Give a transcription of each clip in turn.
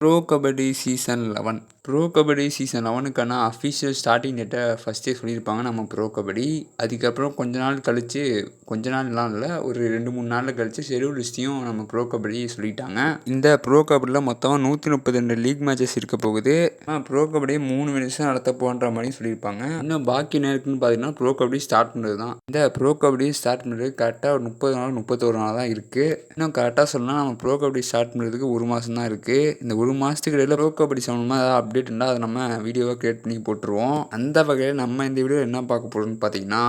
Pro kabaddi season eleven pro kabaddi season லெவனுக்கான official starting டேட்டை ஃபஸ்ட்டே சொல்லியிருப்பாங்க நம்ம ப்ரோ கபடி அதுக்கப்புறம் கொஞ்ச நாள் கழித்து கொஞ்ச நாள்லாம் இல்லை ஒரு ரெண்டு மூணு நாளில் கழித்து ஷெடியூல் லிஸ்ட்டையும் நம்ம ப்ரோ கபடி சொல்லிட்டாங்க. இந்த ப்ரோ கபடியில் மொத்தமாக நூற்றி முப்பத்தி ரெண்டு லீக் மேட்சஸ் இருக்க போகுது. ஆனால் ப்ரோ கபடியை மூணு வருஷம் நடத்த போன்ற மாதிரி சொல்லியிருப்பாங்க. இன்னும் பாக்கி நேரத்துன்னு பார்த்தீங்கன்னா ப்ரோ கபடி ஸ்டார்ட் பண்ணுறது தான். இந்த ப்ரோ கபடி ஸ்டார்ட் பண்ணுறது கரெக்டாக ஒரு முப்பது நாள் முப்பத்தோரு நாள் தான் இருக்குது இன்னும் கரெக்டாக சொன்னால் நம்ம ப்ரோ கபடி ஸ்டார்ட் பண்ணுறதுக்கு ஒரு மாதம் தான் இருக்குது இந்த ஒரு ஒரு மாதத்துக்கு இடையில் ப்ரோ கபடி சம்மந்தமாக ஏதாவது அப்டேட் இருந்தால் அதை நம்ம வீடியோவாக க்ரியேட் பண்ணி போட்டுருவோம். அந்த வகையில் நம்ம இந்த வீடியோவில் என்ன பார்க்க போகிறோம்னு பார்த்தீங்கன்னா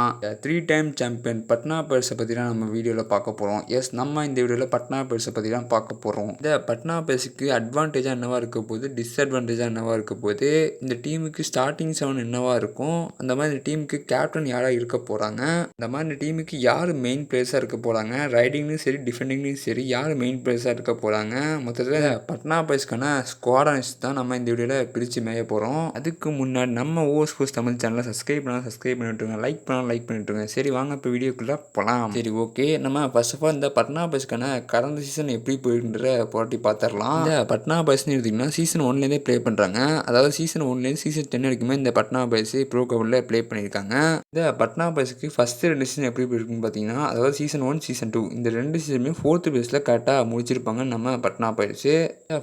த்ரீ டைம் சாம்பியன் பட்னா பர்ஸை பற்றி தான் நம்ம வீடியோவில் பார்க்க போகிறோம் எஸ் நம்ம இந்த வீடியோவில் பட்னா பர்ஸை பற்றி தான் பார்க்க போகிறோம் இந்த பட்னா பேர்ஸுக்கு அட்வான்டேஜாக என்னவாக இருக்க போது டிஸ்அட்வான்டேஜாக என்னவா இருக்க போது இந்த டீமுக்கு ஸ்டார்டிங் செவன் என்னவாக இருக்கும்? அந்த மாதிரி இந்த டீமுக்கு கேப்டன் யாராக இருக்க போகிறாங்க இந்த மாதிரி இந்த டீமுக்கு யார் மெயின் பிளேயர்ஸாக இருக்க போகிறாங்க ரைடிங்லையும் சரி டிஃபெண்டிங்லையும் சரி யார் மெயின் பிளேயர்ஸாக இருக்க போகிறாங்க மொத்தத்தில் பட்னா பேர்ஸ்க்கான ஸ்குவாடன்ஸ் தான் நம்ம இந்த வீடியோவில் பிரித்து மேய போகிறோம் அதுக்கு முன்னாடி நம்ம ஓஸ் கோஸ் தமிழ் சேனலை சப்ஸ்கிரைப் பண்ணால் சப்ஸ்கிரைப் பண்ணிவிட்டுருங்க லைக் பண்ணால் லைக் பண்ணிவிட்டுருங்க சரி வாங்க இப்போ வீடியோக்குள்ளே போகலாம் சரி ஓகே நம்ம ஃபர்ஸ்ட் ஆஃப் ஆல் இந்த பட்னா பாய்ஸ்க்கான கடந்த சீசன் எப்படி போயிட்டுன்ற போட்டி பார்த்துடலாம் இந்த பட்னா பஸ்ன்னு எடுத்திங்கன்னா சீசன் ஒன்லேருந்தே ப்ளே பண்ணுறாங்க அதாவது சீசன் ஒன்லேருந்து சீசன் டென் வரைக்குமே இந்த பட்னா பாய்ஸ் ப்ரோ கபடியில் ப்ளே பண்ணியிருக்காங்க. இந்த பட்னா பஸ்க்கு ஃபஸ்ட்டு ரெண்டு சீசன் எப்படி போயிருக்குன்னு பார்த்தீங்கன்னா அதாவது சீசன் ஒன் சீசன் டூ இந்த ரெண்டு சீசனுமே ஃபோர்த்து பேஸில் கரெக்டாக முடிச்சிருப்பாங்க நம்ம பட்னா பயிற்சி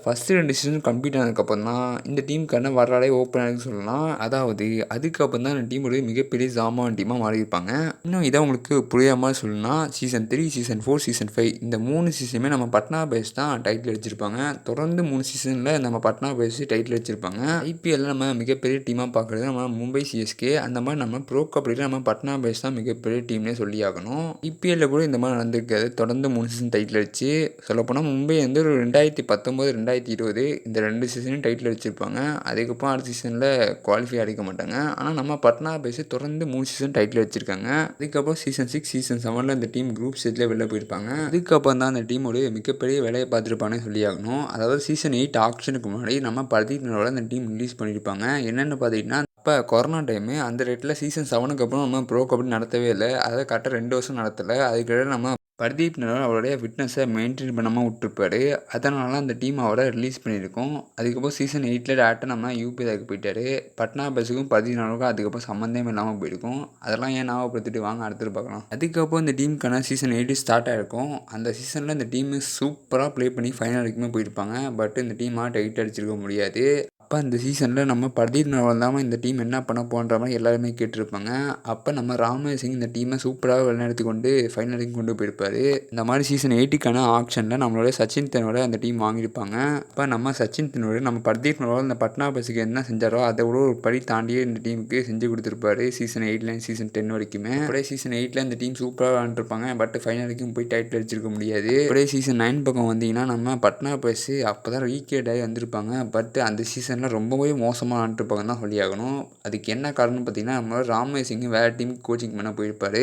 ஃபஸ்ட்டு ரெண்டு சீசன் கம்ப்ளீட் ஆனதுக்கப்புறம் தான் இந்த டீமுக்கான வரலாறே ஓப்பன் ஆகுதுன்னு சொல்லலாம். அதாவது அதுக்கப்புறம் தான் இந்த டீம் ஒரு மிகப்பெரிய ஜாமான் டீமாக மாறியிருப்பாங்க. இன்னும் இதை உங்களுக்கு புரியாமல் சொல்லணும்னா season three season four season five இந்த மூணு சீசனுமே நம்ம பட்னா பேஸ் தான் டைட்டில் அடிச்சிருப்பாங்க. தொடர்ந்து மூணு சீசனில் நம்ம பட்னா பேஸ் டைட்டில் அடிச்சிருப்பாங்க. ஐபிஎல்ல நம்ம மிகப்பெரிய டீமாக பார்க்குறது நம்ம மும்பை சிஎஸ்கே அந்த மாதிரி நம்ம ப்ரோ கபடியில் நம்ம பட்னா பேஸ் தான் மிகப்பெரிய டீம்னே சொல்லி ஆகணும். ஐபிஎல்ல கூட இந்த மாதிரி நடந்திருக்காது. தொடர்ந்து மூணு சீசன் டைட்டில் அடிச்சு சொல்லப்போனால் மும்பை வந்து ஒரு ரெண்டாயிரத்தி பத்தொம்போது ரெண்டாயிரத்தி இருபது இந்த ரெண்டு சீசனையும் டைட்டில் அடிச்சிருப்பாங்க. அதுக்கப்புறம் அடுத்த சீசனில் குவாலிஃபை அடிக்க மாட்டாங்க. ஆனால் நம்ம பட்னா பேசி தொடர்ந்து மூணு சீசன் டைட்டில் வச்சுருக்காங்க அதுக்கப்புறம் சீசன் சிக்ஸ் சீசன் செவனில் இந்த டீம் குரூப் ஸ்டேஜில் வெளில போயிருப்பாங்க. அதுக்கப்புறம் தான் அந்த டீமோட மிகப்பெரிய வேலையை பார்த்துருப்பானே சொல்லி ஆகணும் அதாவது சீசன் எயிட் ஆக்ஷனுக்கு முன்னாடி நம்ம பரதீப்னோட அந்த டீம் ரிலீஸ் பண்ணியிருப்பாங்க. என்னென்னு பார்த்தீங்கன்னா இப்போ கொரோனா டைமு அந்த ரேட்டில் சீசன் செவனுக்கு அப்புறம் நம்ம ப்ரோ கபடி நடத்தவே இல்லை. அதை கரெக்டாக ரெண்டு வருஷம் நடத்தலை. அதுக்கிடையே நம்ம பர்தீப் நர்வால் அவருடைய ஃபிட்னஸை மெயின்டைன் பண்ணாமல் விட்ருப்பாரு அதனால அந்த டீம் அவரை ரிலீஸ் பண்ணியிருக்கோம். அதுக்கப்புறம் சீசன் எயிட்டில் டேரக்டாக நம்ம யூபிதாக்கு போயிட்டாரு. பட்னா பஸ்ஸுக்கும் பர்தீப் நர்வாலுக்கும் அதுக்கப்புறம் சம்மந்தமே இல்லாமல் போயிருக்கும். அதெல்லாம் ஏன் ஞாபகப்படுத்திட்டு வாங்க அடுத்து பார்க்கலாம். அதுக்கப்புறம் இந்த டீமுக்கான சீசன் எயிட்டு ஸ்டார்ட் ஆகிருக்கும் அந்த சீசனில் இந்த டீமு சூப்பராக ப்ளே பண்ணி ஃபைனல் வரைக்குமே போயிருப்பாங்க. பட் இந்த டீமாக டைட் அடிச்சிருக்க முடியாது. அப்போ அந்த சீசனில் நம்ம பர்தீப் நர்வால் தான் இந்த டீம் என்ன பண்ண போன்ற மாதிரி எல்லாருமே கேட்டிருப்பாங்க. அப்போ நம்ம ராமேஷ் சிங் இந்த டீமை சூப்பராக வழிநடத்தி கொண்டு ஃபைனல் வரைக்கும் கொண்டு போயிருப்பார். இந்த மாதிரி சீசன் எயிட்டுக்கான ஆக்ஷனில் நம்மளோட சச்சின் தென்னோட அந்த டீம் வாங்கியிருப்பாங்க. அப்போ நம்ம சச்சின் தென்னோட நம்ம பர்தீப் நர்வால் இந்த பட்னா பஸ்ஸுக்கு என்ன செஞ்சாரோ அதை விட ஒரு படி தாண்டியே இந்த டீமுக்கு செஞ்சு கொடுத்துருப்பாரு சீசன் எயிட்லேருந்து சீசன் டென் வரைக்குமே. அப்படியே சீசன் எயிட்டில் இந்த டீம் சூப்பராக விளாண்டுருப்பாங்க பட் ஃபைனல் வரைக்கும் போய் டைட்டில் அடிச்சிருக்க முடியாது. அப்படியே சீசன் நைன் பக்கம் வந்தீங்கன்னா நம்ம பட்னா பஸ் அப்போ தான் ரீகேட் ஆகி வந்திருப்பாங்க. பட் அந்த சீசன் சீசனில் ரொம்பவே மோசமாக ஆண்டுருப்பாங்கன்னு தான் சொல்லி ஆகணும் அதுக்கு என்ன காரணம்னு பார்த்தீங்கன்னா நம்மளோட ராமேஷ் சிங்கும் வேறு டீம் கோச்சிங் பண்ண போயிருப்பார்.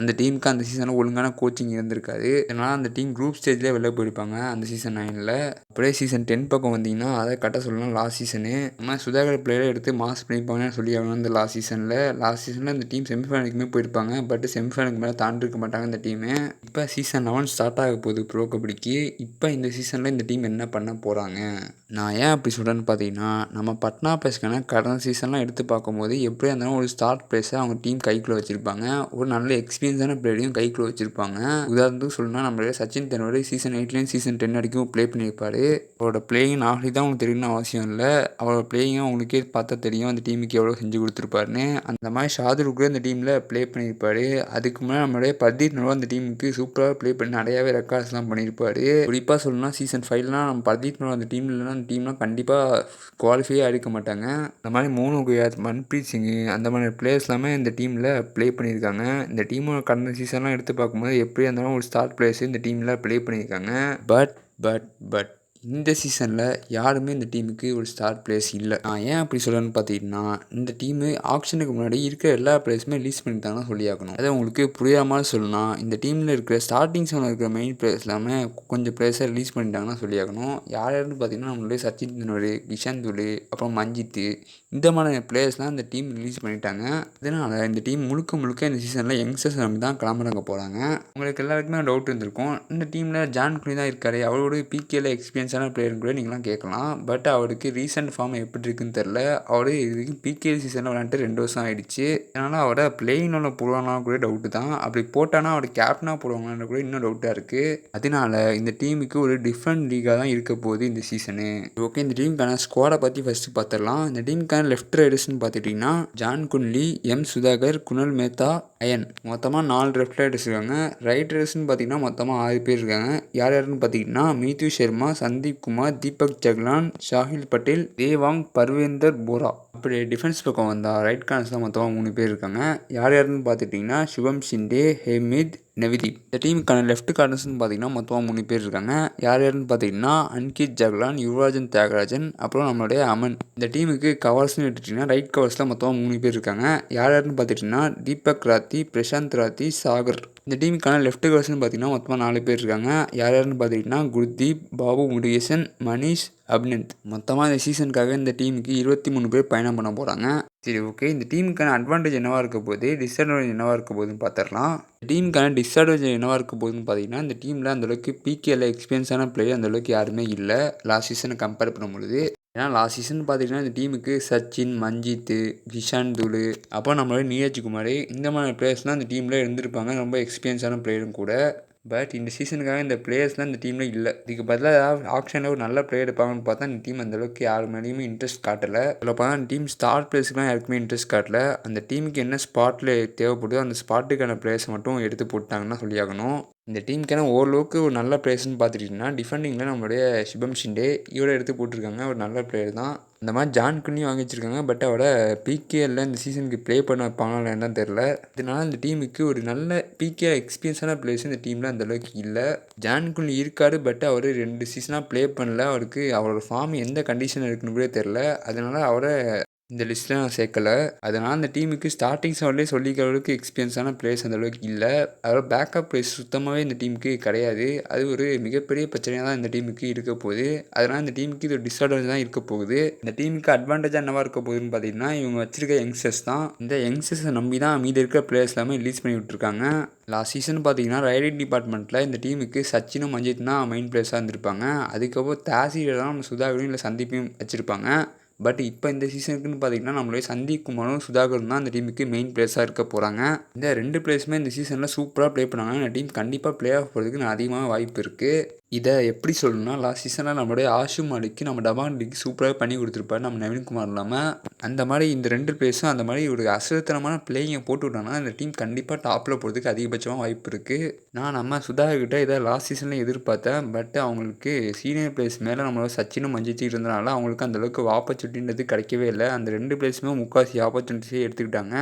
அந்த டீமுக்கு அந்த சீசனில் ஒழுங்கான கோச்சிங் இருந்திருக்காது. அதனால் அந்த டீம் குரூப் ஸ்டேஜ்லேயே வெளில போயிருப்பாங்க அந்த சீசன் நைனில் அப்படியே சீசன் டென் பக்கம் வந்தீங்கன்னா அதை கட்ட சொல்லலாம் லாஸ்ட் சீசனு நம்ம சுதாகர் பிளேயரை எடுத்து மாஸ் பண்ணியிருப்பாங்கன்னு சொல்லி ஆகணும் அந்த லாஸ்ட் சீசனில் லாஸ்ட் சீசனில் இந்த டீம் செமிஃபைனலுக்குமே போயிருப்பாங்க. பட் செமிஃபைனலுக்கு மேலே தாண்டிருக்க மாட்டாங்க இந்த டீமு இப்போ சீசன் லெவன் ஸ்டார்ட் ஆக போகுது ப்ரோ கபடிக்கு. இப்போ இந்த சீசனில் இந்த டீம் என்ன பண்ண போகிறாங்க நான் ஏன் அப்படி சொல்கிறேன்னு பார்த்தீங்கன்னா நம்ம பட்னா பிளேஸ்க்கான கடந்த சீசன்லாம் எடுத்து பார்க்கும்போது எப்படியா இருந்தாலும் ஒரு ஸ்டார்ட் பிளேஸை அவங்க டீம் கைக்குள்ளே வச்சுருப்பாங்க. ஒரு நல்ல எக்ஸ்பீரியன்ஸான பிளேயரையும் கைக்குள்ளே வச்சுருப்பாங்க. உதாரணத்துக்கு சொல்லணும்னா நம்மளே சச்சின் தென்னுடைய சீசன் எயிட்லேயும் சீசன் டென் வரைக்கும் ப்ளே பண்ணியிருப்பார். அவரோட பிளேயிங் நாளைக்கு தான் உங்களுக்கு தெரியணும்னு அவசியம் இல்லை. அவரோட பிளேயிங்கும் அவங்களுக்கே பார்த்தா தெரியும். அந்த டீமுக்கு எவ்வளோ செஞ்சு கொடுத்துருப்பாருன்னு. அந்த மாதிரி ஷாதுருக்கு கூட அந்த டீமில் ப்ளே பண்ணியிருப்பார். அதுக்கு முன்னாடி நம்மளுடைய பர்தீப் நர்வா அந்த டீமுக்கு சூப்பராக ப்ளே பண்ணி நிறையாவே ரெக்கார்ட்ஸ்லாம் பண்ணியிருப்பார். குறிப்பாக சொல்லணும்னா சீசன் ஃபைவ்லாம் நம்ம பர்தீப் நர்வா அந்த டீம் இல்லைனா அந்த டீம்லாம் கண்டிப்பாக குவாலிஃபையே ஆகிருக்க மாட்டாங்க. அந்த மாதிரி மோனு குயாத் மன்ப்ரீத் சிங் அந்த மாதிரி பிளேயர்ஸ் எல்லாமே இந்த டீமில் ப்ளே பண்ணியிருக்காங்க. இந்த டீமோட கடந்த சீசன்லாம் எடுத்து பார்க்கும்போது எப்படியா இருந்தாலும் ஒரு ஸ்டார்ட் பிளேயர்ஸ் இந்த டீமில் ப்ளே பண்ணியிருக்காங்க. பட் பட் பட் இந்த சீசனில் யாருமே இந்த டீமுக்கு ஒரு ஸ்டார் பிளேயர்ஸ் இல்லை. நான் ஏன் அப்படி சொல்கிறேன்னு பார்த்தீங்கன்னா இந்த டீமு ஆக்ஷனுக்கு முன்னாடி இருக்கிற எல்லா பிளேயர்ஸுமே ரிலீஸ் பண்ணிட்டாங்கன்னா சொல்லி ஆகணும் அதை உங்களுக்கு புரியாமல் சொல்லலாம் இந்த டீமில் இருக்கிற ஸ்டார்டிங் செவனில் இருக்கிற மெயின் பிளேயர்ஸ் எல்லாமே கொஞ்சம் பிளேயர்ஸை ரிலீஸ் பண்ணிட்டாங்கன்னா சொல்லி ஆகணும் யார் யாருன்னு பார்த்தீங்கன்னா நம்மளுடைய சச்சின் தினோடு கிஷன் அப்புறம் மஞ்சித்து இந்த மாதிரி பிளேயர்ஸ்லாம் இந்த டீம் ரிலீஸ் பண்ணிட்டாங்க. இதனால் இந்த டீம் முழுக்க முழுக்க இந்த சீசனில் யங்ஸ்டர்ஸ் நம்பி தான் கிளம்புறாங்க போகிறாங்க உங்களுக்கு எல்லாருக்குமே டவுட் இருந்திருக்கும். இந்த டீமில் ஜான் குனி தான் இருக்காரு. அவரோட பிகேல எக்ஸ்பீரியன்ஸான பிளேயர்னு கூட நீங்களாம் கேட்கலாம். பட் அவருக்கு ரீசெண்ட் ஃபார்ம் எப்படி இருக்குன்னு தெரில அவர் இதுக்கு பிகே சீசனில் விளாண்டு ரெண்டு வருஷம் ஆயிடுச்சு. அதனால் அவரை பிளேயிங் ஒன்று போடுவானா கூட டவுட்டு தான். அப்படி போட்டானா அவர் கேப்டனாக போடுவாங்களான்னு கூட இன்னும் டவுட்டாக இருக்குது அதனால இந்த டீமுக்கு ஒரு டிஃப்ரெண்ட் லீகாக தான் இருக்க போகுது இந்த சீசனு ஓகே இந்த டீமுக்கான ஸ்குவாடை பற்றி ஃபஸ்ட்டு பார்த்துடலாம் இந்த டீமுக்கான லெஃப்ட் ரைடர்ஸ்னு பார்த்துட்டிங்கன்னா Jang Kun Lee M Sudhakar Kunal Mehta Ayan மொத்தமாக நாலு லெஃப்ட் ரைடர்ஸ் இருக்காங்க. ரைட் ரைடர்ஸ்னு பார்த்தீங்கன்னா மொத்தமாக ஆறு பேர் இருக்காங்க. யார் யாருன்னு பார்த்தீங்கன்னா மீது சர்மா சந்தீப் குமார் தீபக் ஜக்லான் ஷாஹில் பட்டேல் தேவாங் பர்வேந்தர் போரா. அப்படி டிஃபென்ஸ் பக்கம் வந்தால் ரைட் கார்னர்ஸில் மொத்தமாக மூணு பேர் இருக்காங்க. யார் யாருன்னு பார்த்துட்டிங்கன்னா சிவம் ஷிண்டே ஹேமித் நெவிதி இந்த டீமுக்கான லெஃப்ட் கார்னர்ஸ்னு பார்த்தீங்கன்னா மொத்தமாக மூணு பேர் இருக்காங்க. யார் யாருன்னு பார்த்தீங்கன்னா அன்கித் ஜக்லான் யுவராஜன் தியாகராஜன் அப்புறம் நம்மளுடைய அமன். இந்த டீமுக்கு கவர்ஸ்னு எடுத்துட்டிங்கன்னா ரைட் கவர்ஸில் மொத்தமாக மூணு பேர் இருக்காங்க. யார் யாருன்னு பார்த்துட்டிங்கன்னா தீபக் ராத்தி பிரசாந்த் ராத்தி சாகர். இந்த டீமுக்கான லெஃப்ட் கவர்ஸ்னு பார்த்தீங்கன்னா மொத்தமாக நாலு பேர் இருக்காங்க. யார் யாருன்னு பார்த்தீங்கன்னா குர்தீப் பாபு முருகேசன் மணிஷ் அப்படின்னு. மொத்தமாக இந்த சீசனுக்காக இந்த டீமுக்கு இருபத்தி மூணு பேர் பயணம் பண்ண போகிறாங்க சரி ஓகே இந்த டீமுக்கான அட்வான்டேஜ் என்னவாக இருக்க போகுது? டிஸ்அட்வான்டேஜ் என்னவாக இருக்க போகுதுன்னு பார்த்துடலாம் டீமுக்கான டிஸ்அட்வான்டேஜ் என்னவாக இருக்க போகுதுன்னு பார்த்தீங்கன்னா இந்த டீமில் அந்தளவுக்கு பிகேல எக்ஸ்பீரியன்ஸான பிளேயர் அந்தளவுக்கு யாருமே இல்லை. லாஸ்ட் சீசனை கம்பேர் பண்ணும்பொழுது. ஏன்னா லாஸ்ட் சீசன் பார்த்தீங்கன்னா இந்த டீமுக்கு சச்சின் மஞ்சித் கிஷான் துலு அப்போ நம்மளோட நீரஜ் குமார் இந்த மாதிரி பிளேயர்ஸ்லாம் அந்த டீமில் இருந்திருப்பாங்க. ரொம்ப எக்ஸ்பீரியன்ஸான பிளேயரும் கூட. பட் இந்த சீசனுக்காக இந்த பிளேயர்ஸ்லாம் இந்த டீமில் இல்லை. இதுக்கு பதிலாக ஏதாவது ஆப்ஷனில் ஒரு நல்ல பிளேயர் எடுப்பாங்கன்னு பார்த்தா இந்த டீம் அந்தளவுக்கு யார் மேலேயுமே இன்ட்ரெஸ்ட் காட்டலை. அதில் பார்த்தா அந்த டீம் ஸ்டார் பிளேயர்ஸ்க்குலாம் யாருக்குமே இன்ட்ரெஸ்ட் காட்டல. அந்த டீமுக்கு என்ன ஸ்பாட்டில் தேவைப்படுதோ அந்த ஸ்பாட்டுக்கான பிளேயர்ஸ் மட்டும் எடுத்து போட்டாங்கன்னா சொல்லியாகணும். இந்த டீமுக்கான ஓரளவுக்கு ஒரு நல்ல பிளேயர்ஸ்னு பார்த்துட்டிங்கன்னா டிஃபெண்டிங்கில் நம்மளுடைய சிவம் ஷிண்டே இவரை எடுத்து போட்டிருக்காங்க. ஒரு நல்ல பிளேயர் தான். இந்த மாதிரி ஜான் குன்னியும் வாங்கி வச்சிருக்காங்க பட் அவட பிகேஎல்ல இந்த சீசனுக்கு ப்ளே பண்ண வைப்பாங்களா என்னன்னு தெரில இதனால் இந்த டீமுக்கு ஒரு நல்ல பிகே எக்ஸ்பீரியன்ஸான பிளேயர்ஸ் இந்த டீமில் அந்தளவுக்கு இல்லை. ஜான் குன்னி இருக்காரு பட் அவர் ரெண்டு சீசனாக ப்ளே பண்ணல. அவருக்கு அவரோட ஃபார்ம் எந்த கண்டிஷன் இருக்குன்னு கூட தெரில அதனால் அவரை இந்த லிஸ்ட்டில் நான் சேர்க்கல. அதனால் அந்த டீமுக்கு ஸ்டார்டிங் செவன்லேயே சொல்லிக்கிற அளவுக்கு எக்ஸ்பீரியன்ஸான பிளேயர்ஸ் அந்த அளவுக்கு இல்லை. அதோட பேக்கப் பிளேஸ் சுத்தமாகவே இந்த டீமுக்கு கிடையாது. அது ஒரு மிகப்பெரிய பிரச்சனையாக தான் இந்த டீமுக்கு இருக்க போகுது. அதனால் இந்த டீமுக்கு இது ஒரு டிஸ்அட்வான்டேஜ் தான் இருக்க போகுது. இந்த டீமுக்கு அட்வான்டேஜாக என்னவா இருக்க போகுதுன்னு பார்த்தீங்கன்னா இவங்க வச்சிருக்க யங்ஸ்டர்ஸ் தான். இந்த யங்ஸ்டர்ஸை நம்பி தான் மீதி இருக்கிற பிளேயர்ஸ் எல்லாமே ரிலீஸ் பண்ணி விட்ருக்காங்க லாஸ்ட் சீசன் பார்த்தீங்கன்னா ரைடிங் டிபார்ட்மெண்ட்டில் இந்த டீமுக்கு சச்சினும் மஞ்சித் தான் மெயின் பிளேயர்ஸாக இருந்திருப்பாங்க. அதுக்கப்புறம் தாசியில் நம்ம சுதாகரும் இல்லை சந்தீப்பையும் வச்சுருப்பாங்க. பட் இப்போ இந்த சீசனுக்குன்னு பார்த்தீங்கன்னா நம்மளுடைய சந்தீப் குமாரும் சுதாகரும் தான் அந்த டீமுக்கு மெயின் பிளேயர்ஸாக இருக்க போகிறாங்க இந்த ரெண்டு பிளேயர்ஸுமே இந்த சீசனில் சூப்பராக ப்ளே பண்ணாங்கன்னா இந்த டீம் கண்டிப்பாக ப்ளே ஆஃப் போகிறதுக்கு அதிகமாக வாய்ப்பு இருக்குது இதை எப்படி சொல்லணும்னா லாஸ்ட் சீசனில் நம்மளுடைய ஆஷு மாலிக்கு நம்ம டபான் லீக் சூப்பராக பண்ணி கொடுத்துருப்பாரு நம்ம நவீன்குமார் இல்லாமல் அந்த மாதிரி இந்த ரெண்டு பிளேஸும் அந்த மாதிரி ஒரு அசுரத்தனமான பிளேயிங்கை போட்டு விட்டாங்கன்னா இந்த டீம் கண்டிப்பாக டாப்பில் போகிறதுக்கு அதிகபட்சமாக வாய்ப்பு இருக்குது நான் நம்ம சுதாகர்கிட்ட இதை லாஸ்ட் சீசனில் எதிர்பார்த்தேன். பட் அவங்களுக்கு சீனியர் பிளேஸ் மேலே நம்மளோட சச்சினும் மஞ்சிச்சு இருந்தனால அவங்களுக்கு அந்தளவுக்கு ஆப்பர்ச்சுனிட்டின்றது கிடைக்கவே இல்லை. அந்த ரெண்டு பிளேஸுமே முக்காசி ஆப்பர்ச்சுனிட்டிஸே எடுத்துக்கிட்டாங்க.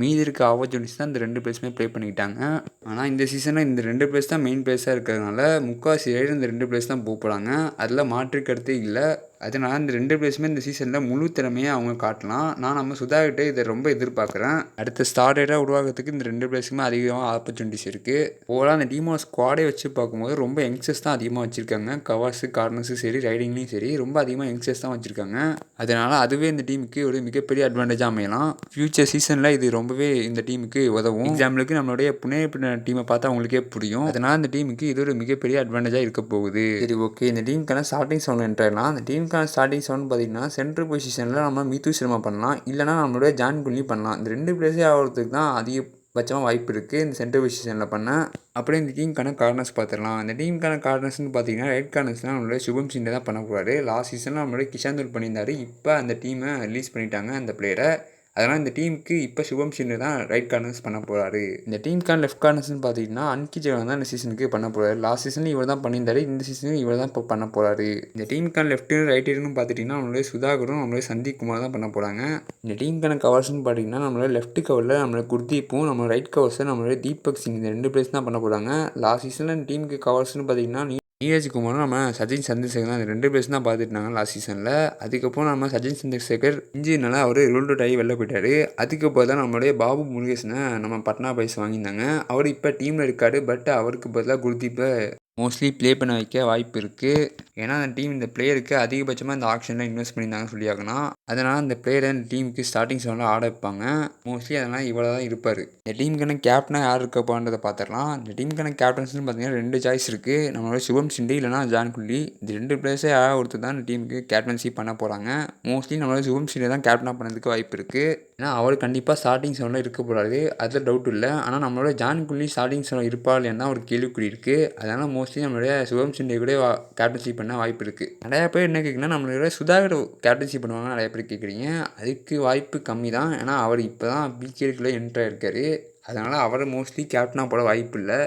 மீதி இருக்க ஆப்பர்ச்சுனிட்டிஸ் தான் இந்த ரெண்டு பிளேஸுமே ப்ளே பண்ணிக்கிட்டாங்க. ஆனால் இந்த சீசனில் இந்த ரெண்டு பிளேஸ் தான் மெயின் பிளேஸாக இருக்கிறதுனால முக்கால்வாசி ரைடு இந்த ரெண்டு பிளேஸ் தான் போக போகிறாங்க அதில் மாற்றுக்கருத்து இல்லை. அதனால் இந்த ரெண்டு பிளேஸுமே இந்த சீசனில் முழு திறமையை அவங்க காட்டலாம். நான் நம்ம சுதாகிட்ட இதை ரொம்ப எதிர்பார்க்குறேன். அடுத்த ஸ்டார் உருவாகிறதுக்கு இந்த ரெண்டு பிளேஸுமே அதிகமாக ஆப்பர்ச்சுனிட்டிஸ் இருக்குது ஓவரால் அந்த டீமோட ஸ்குவாடே வச்சு பார்க்கும்போது ரொம்ப யங்ஸ்டர்ஸ் தான் அதிகமாக வச்சுருக்காங்க. கவாஸு கார்னர்ஸும் சரி ரைடிங்லேயும் சரி ரொம்ப அதிகமாக யங்ஸ்டர்ஸ் தான் வச்சுருக்காங்க. அதனால் அதுவே இந்த டீமுக்கு ஒரு மிகப்பெரிய அட்வான்டேஜாக அமையலாம். ஃப்யூச்சர் சீசனில் இது ரொம்பவே இந்த டீமுக்கு உதவும். எக்ஸாம்பிளுக்கு நம்மளுடைய புனே டீமை பார்த்தா அவங்களுக்கே புரியும். அதனால் இந்த டீமுக்கு இது ஒரு மிகப்பெரிய அட்வான்டேஜாக இருக்க போகுது. சரி ஓகே இந்த டீமுக்கான ஸ்டார்டிங் சவுண்ட் என்ட்ரெலாம் அந்த டீமுக்கான ஸ்டார்டிங் சவுண்ட் பார்த்தீங்கன்னா சென்ட்ரல் பொசிஷனில் நம்ம மீத்து சிரமா பண்ணலாம். இல்லைனா நம்மளுடைய ஜான் குல்லி பண்ணலாம். இந்த ரெண்டு பிளேஸே ஆகிறதுக்கு தான் அதிகபட்சமாக வாய்ப்பு இருக்குது இந்த சென்ட்ரல் பொசிஷனில் பண்ண. அப்படியே இந்த டீமுக்கான கார்னர்ஸ் பார்த்துடலாம். அந்த டீமுக்கான கார்னர்ஸ்னு பார்த்தீங்கன்னா ரைட் கார்னர்ஸ்லாம் நம்மளோட சுபம் சிண்டே தான் பண்ண போகிறாரு லாஸ்ட் சீசனில் நம்மளோட கிஷாந்தூர் பண்ணியிருந்தார் இப்போ அந்த டீமை ரிலீஸ் பண்ணிட்டாங்க அந்த பிளேயரை அதனால் இந்த டீமுக்கு இப்போ சுபம் சின்னு தான் ரைட் கார்னர்ஸ் பண்ண போகிறாரு இந்த டீமுக்கான லெஃப்ட் கார்னர்ஸ்னு பார்த்தீங்கன்னா அன்கி ஜெகன் தான் இந்த சீசனுக்கு பண்ண போகிறாரு லாஸ்ட் சீசனில் இவர் தான் பண்ணியிருந்தாரு. இந்த சீசனும் இவர் தான் இப்போ பண்ண போகிறாரு இந்த டீமுக்கான லெஃப்ட் ரைட் ஹேர்னு பார்த்துட்டிங்கன்னா நம்மளுடைய சுதாகரும் நம்மளுடைய சந்தீப் குமார் தான் பண்ண போகிறாங்க இந்த டீமுக்கான கவர்ஸ்னு பார்த்தீங்கன்னா நம்மளோட லெஃப்ட் கவரில் நம்மளோட குர்தீப்பும் நம்ம ரைட் கவர்ஸை நம்மளுடைய தீபக் சிங் இந்த ரெண்டு பிளேஸ் தான் பண்ண போகிறாங்க லாஸ்ட் சீசனில் இந்த டீமுக்கு கவர்ஸ்னு பார்த்தீங்கன்னா நீரஜ் குமாரும் நம்ம சச்சின் சந்திரசேகர் தான். அந்த ரெண்டு பேர்ஸ் தான் பார்த்துட்டாங்க லாஸ்ட் சீசனில் அதுக்கப்புறம் நம்ம சச்சின் சந்திரசேகர் இன்ஜினால அவர் ரோல்டு ஆகி வெளில போயிட்டார். அதுக்கப்புறம் தான் நம்மளுடைய பாபு முருகேசனை நம்ம பட்னா பைஸ் வாங்கியிருந்தாங்க. அவர் இப்போ டீமில் இருக்கார் பட் அவருக்கு பதிலாக குல்தீப்பை மோஸ்ட்லி ப்ளே பண்ண வைக்க வாய்ப்பு இருக்குது ஏன்னா அந்த டீம் இந்த பிளேயருக்கு அதிகபட்சமாக இந்த ஆக்ஷனில் இன்வெஸ்ட் பண்ணியிருந்தாங்கன்னு சொல்லி ஆகணும் அதனால் அந்த பிளேயரை இந்த டீமுக்கு ஸ்டார்டிங் செவனில் ஆட வைப்பாங்க. மோஸ்ட்லி அதனால் இவ்வளோ தான் இருப்பார். இந்த டீமுக்கான கேப்டனாக யார் இருக்கப்போன்றதை போகிறத பார்த்துடலாம் இந்த டீமுக்கான கேப்டன்ஸ்னு பார்த்தீங்கன்னா ரெண்டு சாய்ஸ் இருக்குது நம்மளோட சிவம் சிண்டி இல்லைனா ஜான் குல்லி இந்த ரெண்டு பிளேயர்ஸே யாராவது ஒருத்தர் தான் இந்த டீமுக்கு கேப்டன்ஷிப் பண்ண போகிறாங்க மோஸ்ட்லி நம்மளோட சிவம் சிண்டி தான் கேப்டனாக பண்ணதுக்கு வாய்ப்பு இருக்குது ஏன்னா அவர் கண்டிப்பாக ஸ்டார்டிங் செவனில் இருக்க போகிறாரு அதில் டவுட் இல்லை. ஆனால் நம்மளோட ஜான் குல்லி ஸ்டார்டிங் செவன் இருப்பாள் இல்லைன்னா ஒரு கேள்விக்குறி இருக்குது அதனால் மோஸ்ட்லி நம்மளுடைய சுகம் சிண்டே கூட கேப்டன்ஷிப் பண்ண வாய்ப்பு இருக்குது நிறையா பேர் என்ன கேட்குன்னா நம்மளோட சுதாகர் கேப்டன்ஷிப் பண்ணுவாங்க நிறைய பேர் கேட்குறீங்க அதுக்கு வாய்ப்பு கம்மி தான். ஏன்னா அவர் இப்போ தான் பிகேக்குள்ளே என்ட்ரு ஆயிருக்காரு. அதனால் அவரை மோஸ்ட்லி கேப்டனாக போட வாய்ப்பு இல்லை.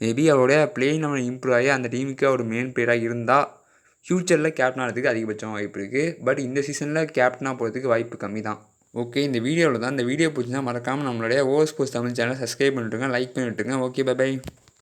மேபி அவருடைய பிளேயிங் நம்ம இம்ப்ரூவ் ஆகி அந்த டீமுக்கு அவர் மெயின் பிளேயராக இருந்தால் ஃப்யூச்சரில் கேப்டன் ஆகிறதுக்கு அதிகபட்சம் வாய்ப்பு இருக்குது பட் இந்த சீசனில் கேப்டனாக போகிறதுக்கு வாய்ப்பு கம்மி தான். ஓகே இந்த வீடியோவில் தான் இந்த வீடியோ பிடிச்சிருந்தா மறக்காமல் நம்மளுடைய over sports Tamil channel subscribe பண்ணிட்டுருங்க like பண்ணிவிட்டுங்க ஓகே பை பை